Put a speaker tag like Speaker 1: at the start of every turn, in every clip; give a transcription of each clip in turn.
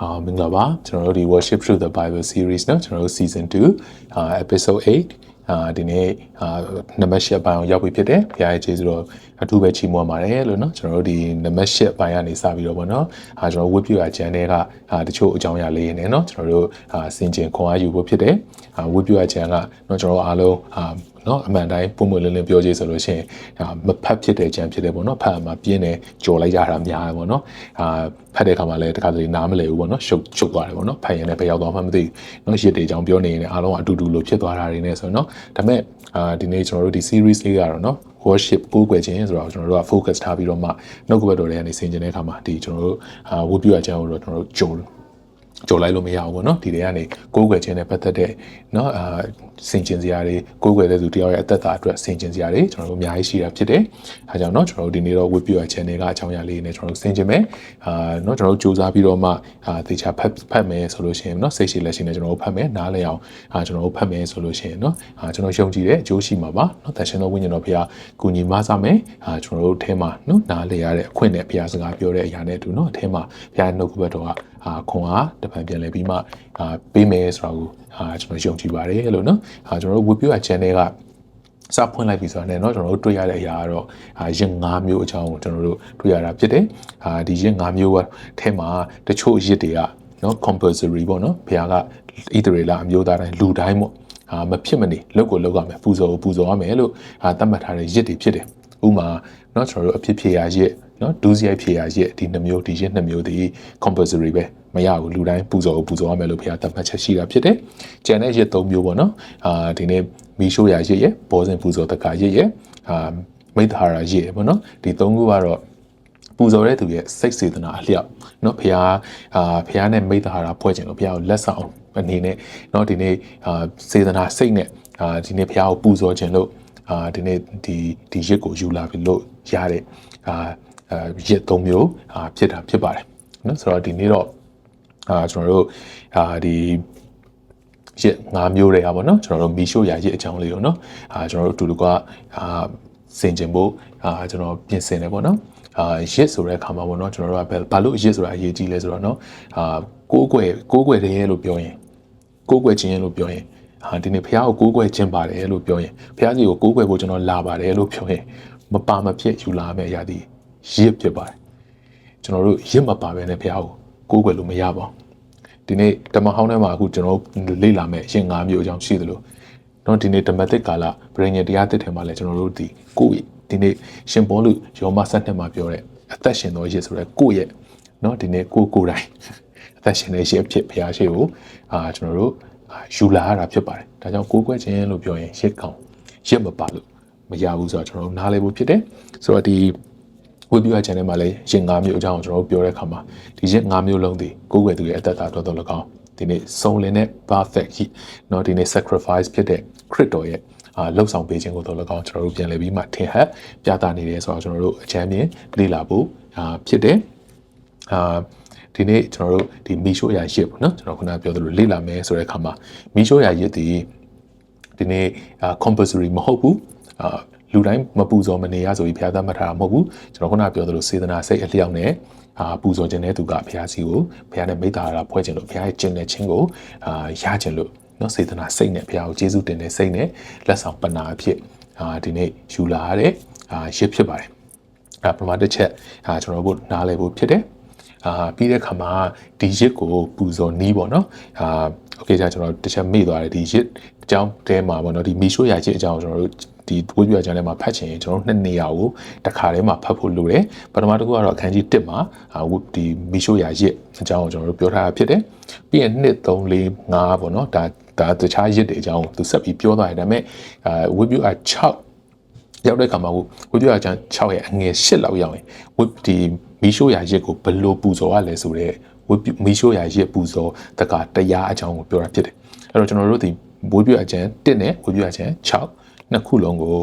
Speaker 1: အာမင်္ဂလာပါကျွန်တော်တို့ဒီ worship through the bible series เนาะကျွန်တော်တို့ season 2အာ episode 8အာဒီနေ့အာနံပါတ်၈ပိုင်းအောင်ရောက်ပြီဖြစ်တယ်ဘုရားရဲ့ကျေးဇူးတော်အထူးပဲချီးမွမ်းပါတယ်လို့เนาะကျွန်တော်တို့ဒီနံပါတ်၈ပိုင်းကနေစပြီးတော့ဗောနော်အာကျွန်တော်ဝတ်ပြရချန်တဲ့ကအာတချို့အကြောင်းအရာလေးနေเนาะကျွန်တော်တို့အာစင်ကျင်ခွန်အားယူဖို့ဖြစ်တယ်အာဝတ်ပြရချန်ကเนาะကျွန်တော်တို့အားလုံးအာ เนาะအမှန်တိုင်းပုံမှန်လင်းလင်းပြောကြည့်ဆိုလို့ရှိရင်အာမဖတ်ဖြစ်တဲ့ချန်ဖြစ်တယ်ဗောနော်ဖတ်မှာပြင်းတယ်ကြော်လိုက်ရတာများတယ်ဗောနော်အာဖတ်တဲ့အခါမှာလည်းတခါတလေနားမလည်ဘူးဗောနော်ရှုပ်ရှုပ်သွားတယ်ဗောနော်ဖတ်ရင်လည်းဘယ်ရောက်သွားမှမသိဘူးเนาะရစ်တွေအကြောင်းပြောနေရင်လည်းအားလုံးအတူတူလို့ဖြစ်သွားတာတွေနဲ့ဆိုတော့เนาะဒါပေမဲ့အာဒီနေ့ကျွန်တော်တို့ဒီ series လေးကတော့เนาะ worship ကိုးကွယ်ခြင်းဆိုတော့ကျွန်တော်တို့က focus ထားပြီးတော့မှနှုတ်ကပတ်တော်တွေကနေဆင်ခြင်တဲ့အခါမှာဒီကျွန်တော်တို့အာဝတ်ပြုအကြောင်းကိုတော့ကျွန်တော်တို့ဂျုံ ကြော်လိုက်လို့မရဘူးပေါ့နော်ဒီတွေကနေကိုးကွယ်ခြင်းနဲ့ပတ်သက်တဲ့เนาะအာစင်ကျင်စရာတွေကိုးကွယ်တဲ့သူတယောက်ရဲ့အသက်တာအတွက်စင်ကျင်စရာတွေကျွန်တော်တို့အများကြီးရှိတာဖြစ်တယ်အဲကြောင့်เนาะကျွန်တော်တို့ဒီနေ့တော့ဝတ်ပြုအ channel ကအကြောင်းအရာလေးနဲ့ကျွန်တော်တို့စင်ကျင်မယ်အာเนาะကျွန်တော်တို့စူးစမ်းပြီးတော့မှအာတေချာဖတ်ဖတ်မယ်ဆိုလို့ရှိရင်เนาะစိတ်ရှိလက်ရှိနဲ့ကျွန်တော်တို့ဖတ်မယ်နားလည်အောင်အာကျွန်တော်တို့ဖတ်မယ်ဆိုလို့ရှိရင်เนาะအာကျွန်တော်ယုံကြည်တဲ့အကျိုးရှိမှာပါเนาะတန်ရှင်တော်ဝိညာဉ်တော်ဘုရားကူညီမဆမယ်အာကျွန်တော်တို့အထဲမှာเนาะနားလည်ရတဲ့အခွင့်နဲ့ဘုရားစကားပြောတဲ့အရာနဲ့အတူเนาะအထဲမှာဘုရားနှုတ်ကပတ်တော်က အာခွန်အားတပံပြန်လဲပြီးမှအာပေးမယ်ဆိုတာကိုအာကျွန်တော်ယုံကြည်ပါတယ်လို့နော်အာကျွန်တော်တို့ဝေပြူအ channel ကစဖွင့်လိုက်ပြီဆိုတာနဲ့เนาะကျွန်တော်တို့တွေ့ရတဲ့အရာကတော့အာရင်၅မျိုးအကြောင်းကိုကျွန်တော်တို့တွေ့ရတာဖြစ်တယ်အာဒီရင်၅မျိုးကထဲမှာတချို့ရစ်တွေကเนาะ compulsory ပေါ့เนาะဘုရားကဣသရေလအမျိုးသားတိုင်းလူတိုင်းပေါ့အာမဖြစ်မနေလောက်ကိုလောက်ရမယ်ပူဇော်ပူဇော်ရမယ်လို့အာသတ်မှတ်ထားတဲ့ရစ်တွေဖြစ်တယ်ဥမာเนาะကျွန်တော်တို့အဖြစ်ဖြစ်ရရစ် နော်ဒူးစရိုက်ဖြေရရက်ဒီနှမျိုးဒီရက်နှမျိုးဒီ compulsory ပဲမရဘူးလူတိုင်းပူဇော်ပူဇော်ရမယ်လို့ဘုရားသတ်မှတ်ချက်ရှိတာဖြစ်တယ်။ကျန်တဲ့ရက်၃မျိုးပေါ့နော်။အာဒီနေ့မီရှိုးရရက်ရက်ဘောဇင်ပူဇော်တကာရက်ရက်အာမိတ္တဟာရရက်ပေါ့နော်။ဒီ၃ခုကတော့ပူဇော်တဲ့သူရဲ့စိတ်စေတနာအလျောက်เนาะဘုရားအာဘုရားနဲ့မိတ္တဟာရဖွဲ့ခြင်းလို့ဘုရားကိုလက်ဆောင်အနေနဲ့เนาะဒီနေ့အာစေတနာစိတ်နဲ့အာဒီနေ့ဘုရားကိုပူဇော်ခြင်းလို့အာဒီနေ့ဒီဒီရက်ကိုယူလာပြီလို့ရတဲ့အာအဲ ရက်၃မျိုးအာဖြစ်တာဖြစ်ပါတယ်နော်ဆိုတော့ဒီနေ့တော့အာကျွန်တော်တို့အာဒီရက်၅မျိုးတွေကပေါ့နော်ကျွန်တော်တို့မီရှိုးရာရက်အကြောင်းလေးတော့နော်အာကျွန်တော်တို့အတူတူကအာစင်ကျင်ဖို့အာကျွန်တော်ပြင်ဆင်တယ်ပေါ့နော်အာရစ်ဆိုတဲ့အခါမှာပေါ့နော်ကျွန်တော်တို့ကဘာလို့ရစ်ဆိုတာအရေးကြီးလဲဆိုတော့နော်အာကိုးကွယ်ကိုးကွယ်တယ်လို့ပြောရင်ကိုးကွယ်ခြင်းလို့ပြောရင်ဟာဒီနေ့ဘုရားကိုကိုးကွယ်ခြင်းပါတယ်လို့ပြောရင်ဘုရားကြီးကိုကိုးကွယ်ဖို့ကျွန်တော်လာပါတယ်လို့ပြောရင်မပါမဖြစ်ယူလာမယ့်အရာဒီ ရစ်ဖြစ်ပါတယ်ကျွန်တော်တို့ရစ်မပါဘဲနဲ့ဘုရားကိုကိုးကွယ်လို့မရပါဘူးဒီနေ့ဓမ္မဟောင်းထဲမှာအခုကျွန်တော်တို့လေ့လာမယ့်ရင်၅မျိုးအကြောင်းရှိသလိုတော့ဒီနေ့ဓမ္မသစ်ကာလဗြိဉ္ဉ်တရားသစ်ထဲမှာလည်းကျွန်တော်တို့ဒီကိုယ့်ဒီနေ့ရှင်ဘောလူယောမဆက်နှစ်မှာပြောတဲ့အသက်ရှင်သောရစ်ဆိုတဲ့ကိုယ့်ရဲ့เนาะဒီနေ့ကိုကိုယ်တိုင်အသက်ရှင်တဲ့ရစ်ဖြစ်ဘုရားရှိကိုအာကျွန်တော်တို့ယူလာရတာဖြစ်ပါတယ်ဒါကြောင့်ကိုးကွယ်ခြင်းလို့ပြောရင်ရစ်ကောင်ရစ်မပါလို့မရဘူးဆိုတော့ကျွန်တော်တို့နားလည်ဖို့ဖြစ်တယ်ဆိုတော့ဒီ ဝေပြူအချန်ထဲမှာလည်းရင်၅မျိုးအကြောင်းကျွန်တော်တို့ပြောတဲ့အခါမှာဒီရင်၅မျိုးလုံးဒီကိုယ်ွယ်သူရဲ့အသက်တာတော်တော်၎င်းဒီနေ့စုံလင်တဲ့ perfect ကြီးเนาะဒီနေ့ sacrifice ဖြစ်တဲ့ crit တော်ရဲ့အာလှုပ်ဆောင်ပေးခြင်းကိုတော်၎င်းကျွန်တော်တို့ပြန်လည်ပြီးမှထင်ဟပ်ပြသနေတယ်ဆိုတော့ကျွန်တော်တို့အချမ်းမြင်လေ့လာဖို့အာဖြစ်တယ်အာဒီနေ့ကျွန်တော်တို့ဒီမီရှိုးအရာရစ်ပေါ့နော်ကျွန်တော်ခုနပြောသလိုလေ့လာမယ်ဆိုတဲ့အခါမှာမီရှိုးအရာရစ်ဒီဒီနေ့အာ compulsory မဟုတ်ဘူးအာ လူတိုင်းမပူဇော်မနေရဆိုပြီးဘုရားသတ်မှတ်ထားတာမဟုတ်ဘူးကျွန်တော်ခုနပြောသလိုစေတနာစိတ်အလျောက်နဲ့အာပူဇော်ခြင်းတဲ့သူကဘုရားစီကိုဘုရားနဲ့မိတ္တာရာဖွဲ့ခြင်းလို့ဘုရားရဲ့ကျင့်တဲ့ခြင်းကိုအာရခြင်းလို့နော်စေတနာစိတ်နဲ့ဘုရားကိုကျေးဇူးတင်တဲ့စိတ်နဲ့လက်ဆောင်ပနာအဖြစ်အာဒီနေ့ယူလာရတဲ့အာရစ်ဖြစ်ပါတယ်အာပထမတစ်ချက်အာကျွန်တော်တို့နားလည်ဖို့ဖြစ်တယ်အာပြီးတဲ့ခါမှာဒီရစ်ကိုပူဇော်နီးပေါ့နော်အာโอเคじゃကျွန်တော်တစ်ချက်မေ့သွားတယ်ဒီရစ်အကြောင်းတဲမှာပေါ့နော်ဒီမီရှိုးရချစ်အကြောင်းကျွန်တော်တို့ ဒီဝိပ္ပယကျမ်းထဲမှာဖတ်ချင်ရင်ကျွန်တော်နှစ်နေရာကိုတစ်ခါတည်းမှာဖတ်ဖို့လိုတယ်ပထမတစ်ခုကတော့အခန်းကြီး1မှာဒီမီရှိုးရရစ်အကြောင်းကိုကျွန်တော်တို့ပြောထားတာဖြစ်တယ်ပြီးရင်2 3 4 5ပေါ့နော်ဒါဒါတခြားရစ်တွေအကြောင်းကိုသူဆက်ပြီးပြောသွားတယ်ဒါပေမဲ့အာဝိပ္ပယ6ရောက်တဲ့ခါမှာဝိပ္ပယကျမ်း6ရဲ့အငယ်8လောက်ရောက်ရင်ဝိဒီမီရှိုးရရစ်ကိုဘယ်လိုပူဇော်ရလဲဆိုတော့ဝိမီရှိုးရရစ်ပူဇော်တကတရားအကြောင်းကိုပြောတာဖြစ်တယ်အဲ့တော့ကျွန်တော်တို့ဒီဝိပ္ပယကျမ်း1နဲ့ဝိပ္ပယကျမ်း6 နှစ်ခုလုံးကို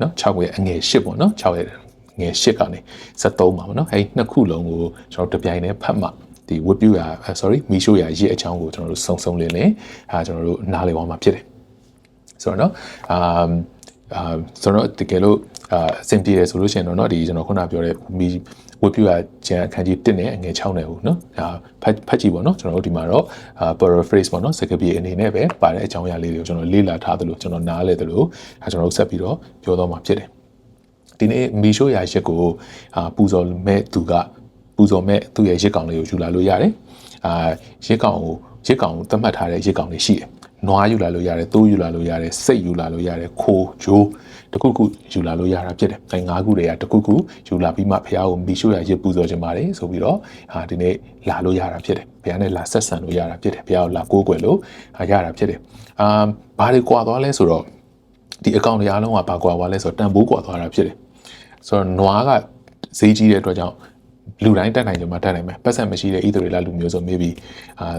Speaker 1: နော်6ရဲ့အငယ်8ပေါ့နော်6ရဲ့ငယ်8ကနေ73ပါပေါ့နော်အဲဒီနှစ်ခုလုံးကိုကျွန်တော်တပြိုင်တည်းဖတ်မှဒီဝတ်ပြူရာ sorry မီရှိုးရာရေးအချောင်းကိုကျွန်တော်တို့စုံစုံလင်းလင်းအာကျွန်တော်တို့နားလည်သွားမှာဖြစ်တယ်ဆိုတော့နော်အာအာဆိုတော့တကယ်လို့အာအဆင်ပြေတယ်ဆိုလို့ရှိရင်တော့เนาะဒီကျွန်တော်ခုနပြောတဲ့မီ ဝတ်ပြုရကျန်အခန်းကြီး1နဲ့အငယ်6နဲ့ဟုတ်နော်ဒါဖတ်ဖတ်ကြည့်ပေါ့နော်ကျွန်တော်တို့ဒီမှာတော့အာ paraphrase ပေါ့နော်စကားပြေအနေနဲ့ပဲပါတဲ့အကြောင်းအရာလေးတွေကိုကျွန်တော်လေ့လာထားသလိုကျွန်တော်နားလဲသလိုအဲကျွန်တော်တို့ဆက်ပြီးတော့ပြောတော့မှာဖြစ်တယ်ဒီနေ့မီရှိုးရာရက်ကိုအာပူဇော်မဲ့သူကပူဇော်မဲ့သူ့ရဲ့ရက်ကောင်လေးကိုယူလာလို့ရတယ်အာရက်ကောင်ကိုရက်ကောင်ကိုသတ်မှတ်ထားတဲ့ရက်ကောင်လေးရှိတယ် နွားယူလာလို့ရတယ်သိုးယူလာလို့ရတယ်စိတ်ယူလာလို့ရတယ်ခိုးဂျိုးတခုခုယူလာလို့ရတာဖြစ်တယ်အဲငါးခုတွေကတခုခုယူလာပြီးမှဖះကိုမီရှိုးရရစ်ပူဇော်ခြင်းပါတယ်ဆိုပြီးတော့အာဒီနေ့လာလို့ရတာဖြစ်တယ်ဖះနဲ့လာဆက်ဆံလို့ရတာဖြစ်တယ်ဖះကိုလာကိုးကွယ်လို့ရတာဖြစ်တယ်အာဘာတွေကွာသွားလဲဆိုတော့ဒီအကောင့်တွေအားလုံးကဘာကွာသွားလဲဆိုတော့တန်ဖိုးကွာသွားတာဖြစ်တယ်ဆိုတော့နွားကဈေးကြီးတဲ့အတွက်ကြောင့်လူတိုင်းတက်နိုင်ကြမှာတက်နိုင်မယ်ပတ်စံမရှိတဲ့ဣသရေလလူမျိုးဆို maybe အာ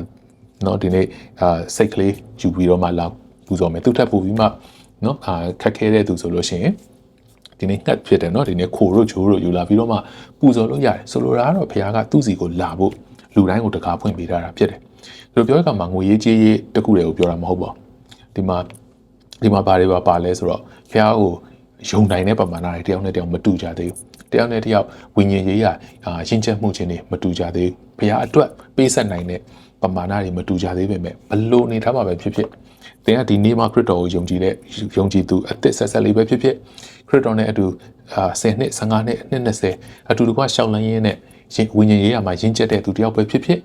Speaker 1: နော်ဒီနေ့အာစိတ်ကလေးယူပြီးတော့မှလာပူဇော်မယ်သူထပ်ပူပြီးမှနော်အာခက်ခဲတဲ့သူဆိုလို့ရှိရင်ဒီနေ့ငှက်ဖြစ်တယ်နော်ဒီနေ့ခိုတို့ဂျိုးတို့ယူလာပြီးတော့မှပူဇော်လို့ရတယ်ဆိုလိုတာကတော့ဘုရားကသူ့စီကိုလာဖို့လူတိုင်းကိုတကားဖွင့်ပေးထားတာဖြစ်တယ်ဒီလိုပြောတဲ့အခါမှာငွေရေးကြေးရေးတခုတည်းကိုပြောတာမဟုတ်ပါဘူးဒီမှာဒီမှာဘာတွေပါပါလဲဆိုတော့ဘုရားကိုယုံနိုင်တဲ့ပမာဏတွေတယောက်နဲ့တယောက်မတူကြသေးဘူးတယောက်နဲ့တယောက်ဝိညာဉ်ရေးရအာရှင်းချက်မှုချင်းတွေမတူကြသေးဘူးဘုရားအတွက်ပေးဆက်နိုင်တဲ့ ပမာဏတွေမတူကြသေးပေမဲ့ဘလို့နေထားမှာပဲဖြစ်ဖြစ်သင်ကဒီနေ့မှခရစ်တော်ကိုယုံကြည်တဲ့ယုံကြည်သူအသက်ဆက်ဆက်လေးပဲဖြစ်ဖြစ်ခရစ်တော်နဲ့အတူအာ10နှစ်15နှစ်နှစ်20အတူတကွရှောက်လန်းရင်းနဲ့ဝိညာဉ်ရေးရမှာယဉ်ကျက်တဲ့သူတယောက်ပဲဖြစ်ဖြစ်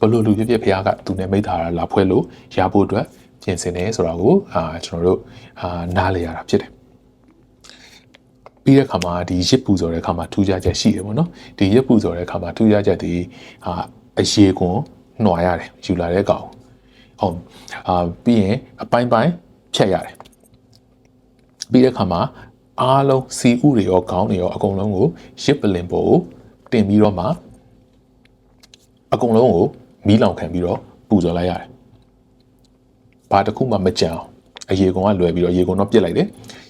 Speaker 1: ဘလို့လူဖြစ်ဖြစ်ဘုရားကသူနဲ့မိသားတာလာဖွဲ့လို့ရဖို့အတွက်ပြင်ဆင်တယ်ဆိုတာကိုအာကျွန်တော်တို့အာနားလည်ရတာဖြစ်တယ်ပြီးတဲ့အခါမှာဒီရစ်ပူဇော်တဲ့အခါမှာထူးခြားချက်ရှိတယ်ပေါ့နော်ဒီရစ်ပူဇော်တဲ့အခါမှာထူးခြားချက်ဒီအာအရေကွန် နှွာရတယ်ယူလာတဲ့ကောင်ဟုတ်အာပြီးရင်အပိုင်းပိုင်းဖြတ်ရတယ်ပြီးတဲ့အခါမှာအားလုံးစီဥတွေရောခေါင်းတွေရောအကုန်လုံးကိုရစ်ပလင်ပေါ်ကိုတင်ပြီးတော့မှအကုန်လုံးကိုမီးလောင်ခံပြီးတော့ပူဇော်လိုက်ရတယ်ဘာတစ်ခုမှမကြံအောင်အရေကွန်ကလွယ်ပြီးတော့ရေကွန်တော့ပြစ်လိုက်တယ်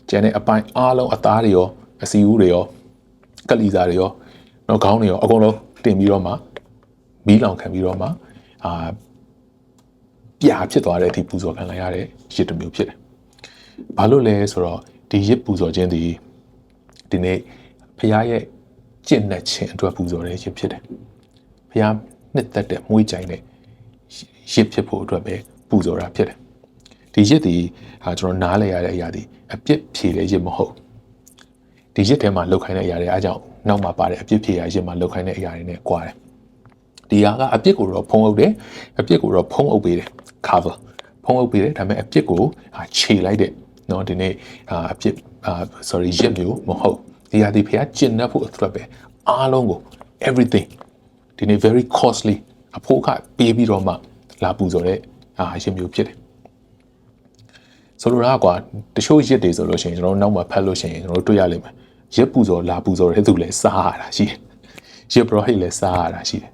Speaker 1: ကျန်တဲ့အပိုင်းအားလုံးအသားတွေရောအစီဦးတွေရောကလီစာတွေရောနော်ခေါင်းတွေရောအကုန်လုံးတင်ပြီးတော့မှမီးလောင်ခံပြီးတော့မှ အာပြာဖြစ်သွားတဲ့အထိပူဇော်ခံလိုက်ရတဲ့ရစ်တစ်မျိုးဖြစ်တယ်။ဘာလို့လဲဆိုတော့ဒီရစ်ပူဇော်ခြင်းဒီဒီနေ့ဖခင်ရဲ့ကျင့်တဲ့ခြင်းအတွက်ပူဇော်တဲ့ရစ်ဖြစ်တယ်။ဖခင်နှစ်သက်တဲ့မွေးကြိုင်တဲ့ရစ်ဖြစ်ဖို့အတွက်ပဲပူဇော်တာဖြစ်တယ်။ဒီရစ်ဒီဟာကျွန်တော်နားလဲရတဲ့အရာဒီအပြစ်ဖြေတဲ့ရစ်မဟုတ်ဒီရစ်ထဲမှာလောက်ခိုင်းတဲ့အရာတွေအားကြောင့်နောက်မှာပါတဲ့အပြစ်ဖြေရရစ်မှာလောက်ခိုင်းတဲ့အရာတွေနဲ့꽌တယ်။ ဒီဟာကအပြစ်ကိုတော့ဖုံးအုပ်တယ်အပြစ်ကိုတော့ဖုံးအုပ်ပေးတယ် cover ဖုံးအုပ်ပေးတယ်ဒါပေမဲ့အပြစ်ကိုခြေလိုက်တဲ့เนาะဒီနေ့အပြစ် sorry ရစ်မျိုးမဟုတ်ဒီဟာဒီဖះကျင့်တတ်ဖို့အတွက်ပဲအားလုံးကို everything ဒီနေ့ very costly အဖို့ကပေးပြီးတော့မှလာပူဇော်တဲ့အာရစ်မျိုးဖြစ်တယ်ဆိုလိုတာကွာတချို့ရစ်တွေဆိုလို့ရှိရင်ကျွန်တော်တို့နောက်မှာဖတ်လို့ရှိရင်ကျွန်တော်တို့တွေ့ရလိမ့်မယ်ရစ်ပူဇော်လာပူဇော်တဲ့သူလည်းစားရတာရှိတယ်ရစ်ဘရဟိတ်လည်းစားရတာရှိတယ်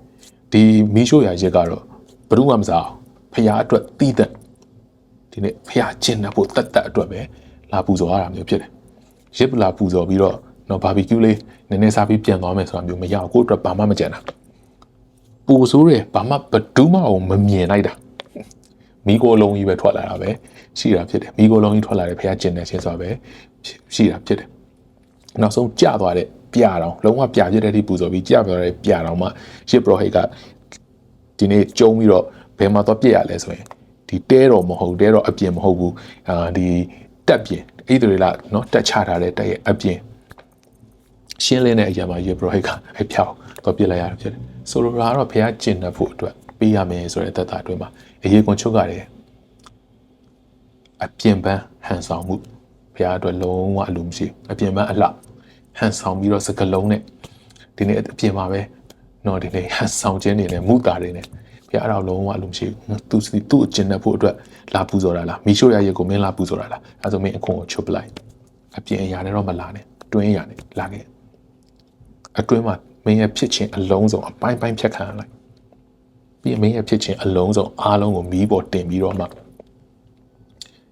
Speaker 1: ဒီမီးရှို့ရရစ်ကတော့ဘယ်သူမှမစားအောင်ဖះအတွက်တီးတဲ့ဒီနေ့ဖះကျင်တဲ့ဖို့တတ်တတ်အတွက်ပဲလာပူဇော်ရတာမျိုးဖြစ်တယ်ရစ်ပလာပူဇော်ပြီးတော့နော်ဘာဘီကျူးလေးနည်းနည်းစားပြီးပြန်သွားမယ်ဆိုတာမျိုးမရအောင်ကိုယ့်အတွက်ဘာမှမကြံတာပူဆိုးတယ်ဘာမှဘဒူးမအောင်မမြင်လိုက်တာမိကိုလုံးကြီးပဲထွက်လာတာပဲရှိတာဖြစ်တယ်မိကိုလုံးကြီးထွက်လာတယ်ဖះကျင်တဲ့ချင်းဆိုတာပဲရှိတာဖြစ်တယ်နောက်ဆုံးကြသွားတဲ့ ပြတော်လုံးဝပြပြတဲ့အထိပူဇော်ပြီးကြသွားတဲ့ပြတော်မှရှစ်ပရောဟိတ်ကဒီနေ့ကျုံပြီးတော့ဘယ်မှာတော့ပြည့်ရလဲဆိုရင်ဒီတဲတော်မဟုတ်တဲတော်အပြင်မဟုတ်ဘူးအာဒီတက်ပြင်ဣသရေလနော်တက်ချထားတဲ့တက်ရဲ့အပြင်ရှင်းလင်းတဲ့အရာမှာယေဘရဟိတ်ကအဖြောက်တော့ပြစ်လိုက်ရတာဖြစ်တယ်ဆိုလိုတာကတော့ဘုရားကျင့်တတ်ဖို့အတွက်ပေးရမယ်ဆိုတဲ့သက်တာအတွင်းမှာအရေးကွန်ချုပ်ရတယ်အပြင်ပန်းဟန်ဆောင်မှုဘုရားအတွက်လုံးဝအလိုမရှိအပြင်ပန်းအလှ ဟန်ဆောင်ပြီးတော့စကလုံးနဲ့ဒီနေ့အပြင်မှာပဲနော်ဒီနေ့ဟန်ဆောင်ခြင်းတွေနဲ့မူတာတွေနဲ့ဘုရားအဲ့ဒါလုံးဝအလိုမရှိဘူးသူစီသူ့အကျင့်တတ်ဖို့အတွက်လာပူဇော်တာလားမိရှို့ရရဲ့ကိုမင်းလာပူဇော်တာလားအဲဆိုမင်းအခွန်ကိုချုပ်ပလိုက်အပြင်အရာတွေတော့မလာနဲ့တွင်းရနဲ့လာခဲ့အတွင်းမှာမင်းရဲ့ဖြစ်ခြင်းအလုံးစုံအပိုင်းပိုင်းဖြတ်ခံရလိုက်ပြီးမင်းရဲ့ဖြစ်ခြင်းအလုံးစုံအားလုံးကိုမီးပေါ်တင်ပြီးတော့မှ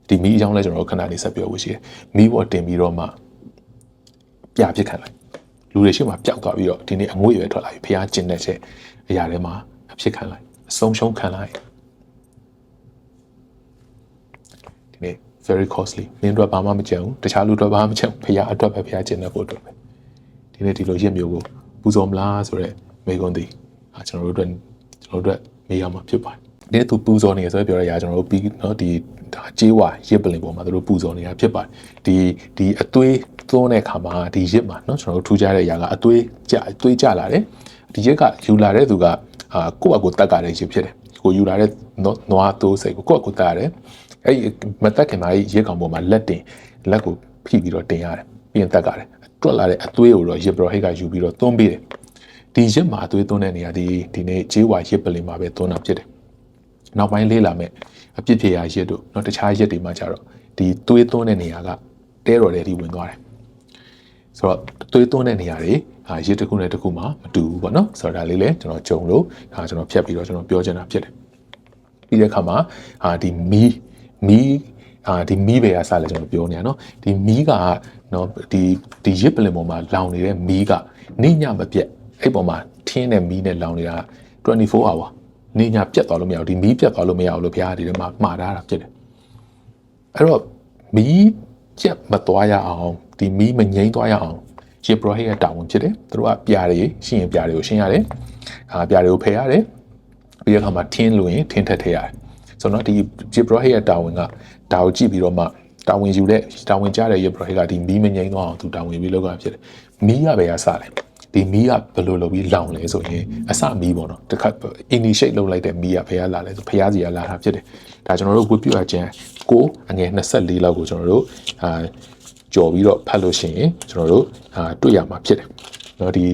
Speaker 1: ဒီမီးအကြောင်းလဲကျွန်တော်ခဏလေးဆက်ပြောဖို့ရှိတယ်မီးပေါ်တင်ပြီးတော့မှ ပြဖြစ်ခံလိုက်လူတွေရှိမှပျောက်သွားပြီးတော့ဒီနေ့အငွေ့ရွယ်ထွက်လာပြီဖះကျင်တဲ့ချက်အရာတွေမှာအဖြစ်ခံလိုက်အဆုံးရှုံးခံလိုက်ဒီနေ့ very costly မင်းတို့ဘာမှမကြံဘူးတခြားလူတွေဘာမှမကြံဖះအတွက်ပဲဖះကျင်တဲ့ဖို့အတွက်ပဲဒီနေ့ဒီလိုရစ်မျိုးကို ပူဇော်မလားဆိုတော့မေကွန်ဒီအာကျွန်တော်တို့အတွက်ကျွန်တော်တို့အတွက်မေးရမှာဖြစ်ပါတယ်ဒီနေ့သူပူဇော်နေရဆိုတော့ပြောရရကျွန်တော်တို့ပြီးเนาะဒီဒါကြေးဝါရစ်ပလင်ပေါ်မှာသူတို့ပူဇော်နေတာဖြစ်ပါတယ်ဒီဒီအသွေး သွန်းတဲ့အခါမှာဒီရစ်မှာเนาะကျွန်တော်တို့ထူးခြားတဲ့အရာကအသွေးကြအသွေးကြလာတယ်ဒီရက်ကယူလာတဲ့သူကအာကိုယ့်အကိုတတ်ကြတဲ့ရစ်ဖြစ်တယ်ကိုယူလာတဲ့နွားသိုးစိတ်ကိုကိုယ့်အကိုတတ်ရတယ်အဲ့မတက်ခင်မှာရစ်ကောင်ပေါ်မှာလက်တင်လက်ကိုဖိပြီးတော့တင်ရတယ်ပြီးရင်တက်ကြတယ်တွက်လာတဲ့အသွေးကိုတော့ရစ်ဘရဟိတ်ကယူပြီးတော့သွန်းပေးတယ်ဒီရစ်မှာအသွေးသွန်းတဲ့နေရာဒီဒီနေ့ဂျေးဝါရစ်ပလင်မှာပဲသွန်းတာဖြစ်တယ်နောက်ပိုင်းလေးလာမဲ့အပြစ်ဖြေရာရစ်တို့เนาะတခြားရစ်တွေမှာကြတော့ဒီသွေးသွန်းတဲ့နေရာကတဲတော်တဲ့ဒီဝင်သွားတယ် ဆိုတော့သွေးသွန်းတဲ့နေရာတွေအာရစ်တစ်ခုနဲ့တစ်ခုမှမတူဘူးပေါ့နော်ဆိုတော့ဒါလေးလည်းကျွန်တော်ဂျုံလို့ဒါကျွန်တော်ဖြတ်ပြီးတော့ကျွန်တော်ပြောချင်တာဖြစ်တယ်ပြီးတဲ့အခါမှာအာဒီမီးမီးအာဒီမီးပဲအစားလဲကျွန်တော်ပြောနေရနော်ဒီမီးကနော်ဒီဒီရစ်ပလင်ပေါ်မှာလောင်နေတဲ့မီးကနေညမပြတ်အဲ့ပေါ်မှာထင်းတဲ့မီးနဲ့လောင်နေတာ24 hour နေညပြတ်သွားလို့မရဘူးဒီမီးပြတ်သွားလို့မရဘူးလို့ဘုရားဒီထဲမှာမှားထားတာဖြစ်တယ်အဲ့တော့မီးကြက်မသွားရအောင် ဒီမီးမငိမ့်သွားရအောင်ဂျေဘရဟေရဲ့တာဝန်ဖြစ်တယ်သူတို့ကပြားတွေရှင်းရင်ပြားတွေကိုရှင်းရတယ်အာပြားတွေကိုဖယ်ရတယ်ပြီးတဲ့အခါမှာထင်းလို့ရင်ထင်းထက်ထည့်ရတယ်ဆိုတော့ဒီဂျေဘရဟေရဲ့တာဝန်ကဒါကိုကြည့်ပြီးတော့မှတာဝန်ယူတဲ့တာဝန်ကြတဲ့ယေဘရဟေကဒီမီးမငိမ့်သွားအောင်သူတာဝန်ပြီးလုပ်ရဖြစ်တယ်မီးရပဲရစတယ်ဒီမီးကဘယ်လိုလုပ်ပြီးလောင်လဲဆိုရင်အစမီးပေါ့နော်တခါ initiate လုပ်လိုက်တဲ့မီးကဘယ်ကလာလဲဆိုဖျားစီကလာတာဖြစ်တယ်ဒါကျွန်တော်တို့ဝတ်ပြအကျန်းကိုအငယ်24လောက်ကိုကျွန်တော်တို့အာ ကြော်ပြီးတော့ဖတ်လို့ရှိရင်ကျွန်တော်တို့အာတွေ့ရမှာဖြစ်တယ်နော်ဒီ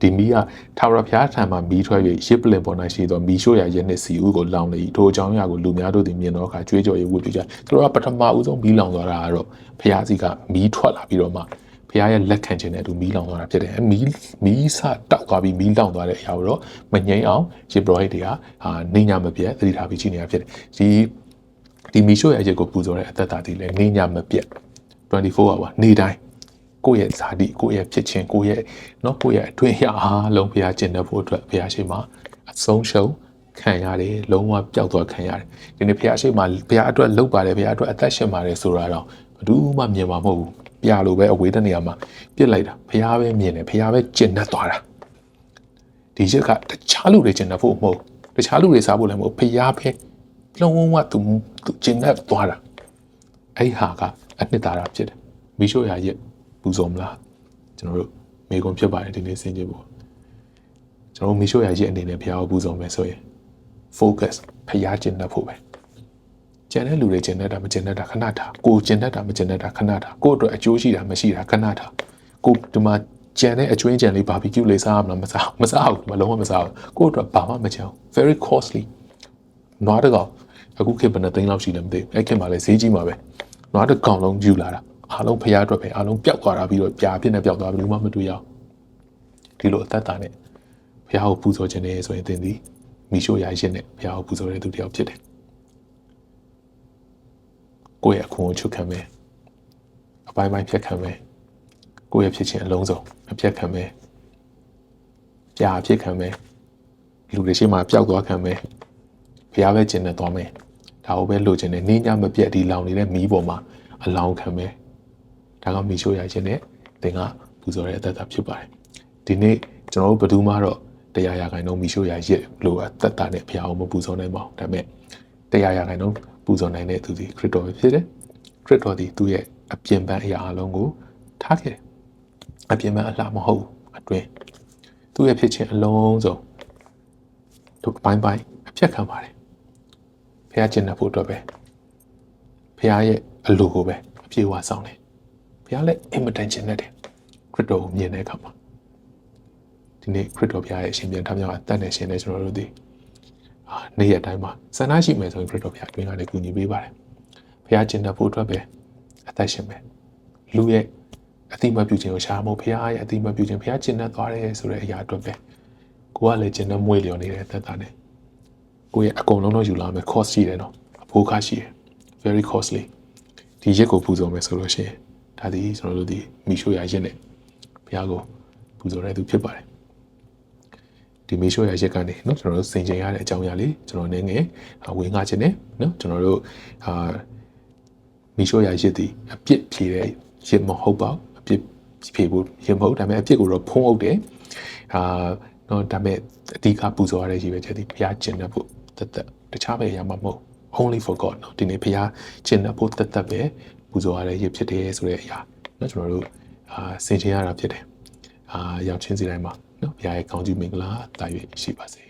Speaker 1: ဒီမီးကထာဝရဘုရားထံမှမီးထွက်၍ရစ်ပလင်ပေါ်၌ရှိသောမီးရှို့ရာရက်နှင့်စီဦးကိုလောင်လေ၏ထိုအကြောင်းအရာကိုလူများတို့သည်မြင်သောအခါကြွေးကြော်၍ဝတ်ပြုကြသူတို့ကပထမဦးဆုံးမီးလောင်သွားတာကတော့ဘုရားစီကမီးထွက်လာပြီးတော့မှဘုရားရဲ့လက်ခံခြင်းနဲ့အတူမီးလောင်သွားတာဖြစ်တယ်မီးမီးစတောက်သွားပြီးမီးလောင်သွားတဲ့အရာကိုတော့မငြိမ်းအောင်ယေဘရဟိတ်တွေကအာနေညာမပြတ်သတိထားပြီးကြည့်နေတာဖြစ်တယ်ဒီဒီမီးရှို့ရဲ့အချက်ကိုပူဇော်တဲ့အသက်တာဒီလည်းနေညာမပြတ် 24 hour နေတိုင်းကိုယ့်ရဲ့ဇာတိကိုယ့်ရဲ့ဖြစ်ခြင်းကိုယ့်ရဲ့เนาะကိုယ့်ရဲ့အတွင်းရအားလုံးဘုရားကျင့်တဲ့ဖို့အတွက်ဘုရားရှိခိုးအဆုံးရှုံးခံရတယ်လုံးဝပျောက်သွားခံရတယ်ဒီနေ့ဘုရားရှိခိုးဘုရားအတွက်လှုပ်ပါတယ်ဘုရားအတွက်အသက်ရှင်ပါတယ်ဆိုတာတော့ဘယ်သူမှမြင်မှာမဟုတ်ဘူးပြလိုပဲအဝေးတဲ့နေရာမှာပြစ်လိုက်တာဘုရားပဲမြင်တယ်ဘုရားပဲကျင့်တတ်သွားတာဒီချက်ကတခြားလူတွေကျင့်တတ်ဖို့မဟုတ်တခြားလူတွေစားဖို့လည်းမဟုတ်ဘုရားပဲလုံးဝသူသူကျင့်တတ်သွားတာအဲ့ဒီဟာက အနှစ်သာရဖြစ်တယ်မိရှို့ရရဲ့ပူဇော်မလားကျွန်တော်တို့မေကွန်ဖြစ်ပါတယ်ဒီနေ့ဆင်ခြင်ဖို့ကျွန်တော်မိရှို့ရရဲ့အနေနဲ့ဘုရားကိုပူဇော်မယ်ဆိုရင် focus ဘုရားကျင့်တတ်ဖို့ပဲကျန်တဲ့လူတွေကျင်တတ်တာမကျင်တတ်တာခဏထားကိုကျင်တတ်တာမကျင်တတ်တာခဏထားကိုအတွက်အကျိုးရှိတာမရှိတာခဏထားကိုဒီမှာကျန်တဲ့အကျွင်းကျန်လေးဘာဘီကျူလေးစားမလားမစားမစားဘူးမလုံးဝမစားဘူးကိုအတွက်ဘာမှမချင်ဘူး very costly နွားတကောင်အခုခေတ်ဘယ်နှသိန်းလောက်ရှိလဲမသိဘူးအဲ့ခေတ်မှာလည်းဈေးကြီးမှာပဲ နွားတကောင်လုံးယူလာတာအားလုံးဖျားအတွက်ပဲအားလုံးပျောက်သွားတာပြီးတော့ပြာဖြစ်နေပျောက်သွားဘယ်လိုမှမတွေ့ရအောင်ဒီလိုအသက်တာနဲ့ဖျားကိုပူဇော်ခြင်းနဲ့ဆိုရင်သင်သည်မိရှို့ရရင်နဲ့ဖျားကိုပူဇော်တဲ့သူတယောက်ဖြစ်တယ်ကိုယ့်ရဲ့အခွင့်အချုပ်ခံမယ်အပိုင်းပိုင်းဖြတ်ခံမယ်ကိုယ့်ရဲ့ဖြစ်ခြင်းအလုံးစုံအပြတ်ခံမယ်ပြာဖြစ်ခံမယ်လူတွေရှိမှပျောက်သွားခံမယ်ဘုရားပဲကျင့်နေသွားမယ် ဒါကိုပဲလိုချင်တယ်နေညမပြတ်ဒီလောင်နေတဲ့မီးပေါ်မှာအလောင်းခံမယ်ဒါကမီးရှို့ရခြင်းနဲ့သင်ကပူဇော်တဲ့အသက်တာဖြစ်ပါတယ်ဒီနေ့ကျွန်တော်တို့ဘယ်သူမှတော့တရားရခိုင်တော့မီးရှို့ရရစ်လို့အသက်တာနဲ့ဘုရားကိုမပူဇော်နိုင်ပါဘူးဒါပေမဲ့တရားရခိုင်တော့ပူဇော်နိုင်တဲ့သူဒီခရစ်တော်ပဲဖြစ်တယ်ခရစ်တော်ဒီသူ့ရဲ့အပြင်ပန်းအရာအလုံးကိုထားခဲ့တယ်အပြင်ပန်းအလှမဟုတ်အတွင်းသူ့ရဲ့ဖြစ်ခြင်းအလုံးစုံသူပိုင်းပိုင်းအဖြတ်ခံပါတယ် ဖះကျင့်တဲ့ဖို့အတွက်ပဲဖះရဲ့အလိုကိုပဲအပြေဝဆောင်တယ်ဖះလည်းအင်မတန်ကျင့်တတ်တယ်ခရစ်တော်ကိုမြင်တဲ့အခါမှာဒီနေ့ခရစ်တော်ဖះရဲ့အရှင်ပြန်ထမြောက်အသက်နဲ့ရှင်တဲ့ကျွန်တော်တို့ဒီအာနေ့ရက်တိုင်းမှာဆန္ဒရှိမယ်ဆိုရင်ခရစ်တော်ဖះအတွင်းကလည်းကူညီပေးပါတယ်ဖះကျင့်တဲ့ဖို့အတွက်ပဲအသက်ရှင်မယ်လူရဲ့အတိမပြုခြင်းကိုရှားမို့ဖះရဲ့အတိမပြုခြင်းဖះကျင့်တတ်သွားတယ်ဆိုတဲ့အရာအတွက်ပဲကိုကလည်းကျင့်တတ်မွေးလျော်နေတဲ့သက်တာနဲ့ ကိုယ့်ရဲ့အကုန်လုံးတော့ယူလာမယ် cost ရှိတယ်နော်အဖိုးခါရှိတယ် very costly ဒီရက်ကိုပူဇော်မယ်ဆိုလို့ရှိရင်ဒါဒီကျွန်တော်တို့ဒီမီရှိုရာရက်နဲ့ဘုရားကိုပူဇော်တဲ့သူဖြစ်ပါတယ်ဒီမီရှိုရာရက်ကနေနော်ကျွန်တော်တို့စင်ကြင်ရတဲ့အကြောင်းအရာလေးကျွန်တော်နေငယ်ဝင်ငါခြင်းနဲ့နော်ကျွန်တော်တို့ဟာမီရှိုရာရက်ဒီအပြစ်ဖြေတဲ့ရက်မဟုတ်ပါအပြစ်ဖြေဖို့ရက်မဟုတ်ဒါပေမဲ့အပြစ်ကိုတော့ဖုံးအုပ်တယ်အာနော်ဒါပေမဲ့အဓိကပူဇော်ရတဲ့ရည်ပဲချက်ဒီဘုရားကျင့်တတ်ဖို့ တက်တက်တခြားပဲရမှာမဟုတ် only for god เนาะဒီနေ့ဘုရားကျင့်တဲ့ဖို့တက်တက်ပဲပူဇော်ရတဲ့ရည်ဖြစ်တယ်ဆိုတဲ့အရာเนาะကျွန်တော်တို့အာစင်ချင်ရတာဖြစ်တယ်အာရောက်ချင်းစီတိုင်းမှာเนาะဘုရားရဲ့ကောင်းချီးမင်္ဂလာတာ၍ရှိပါစေ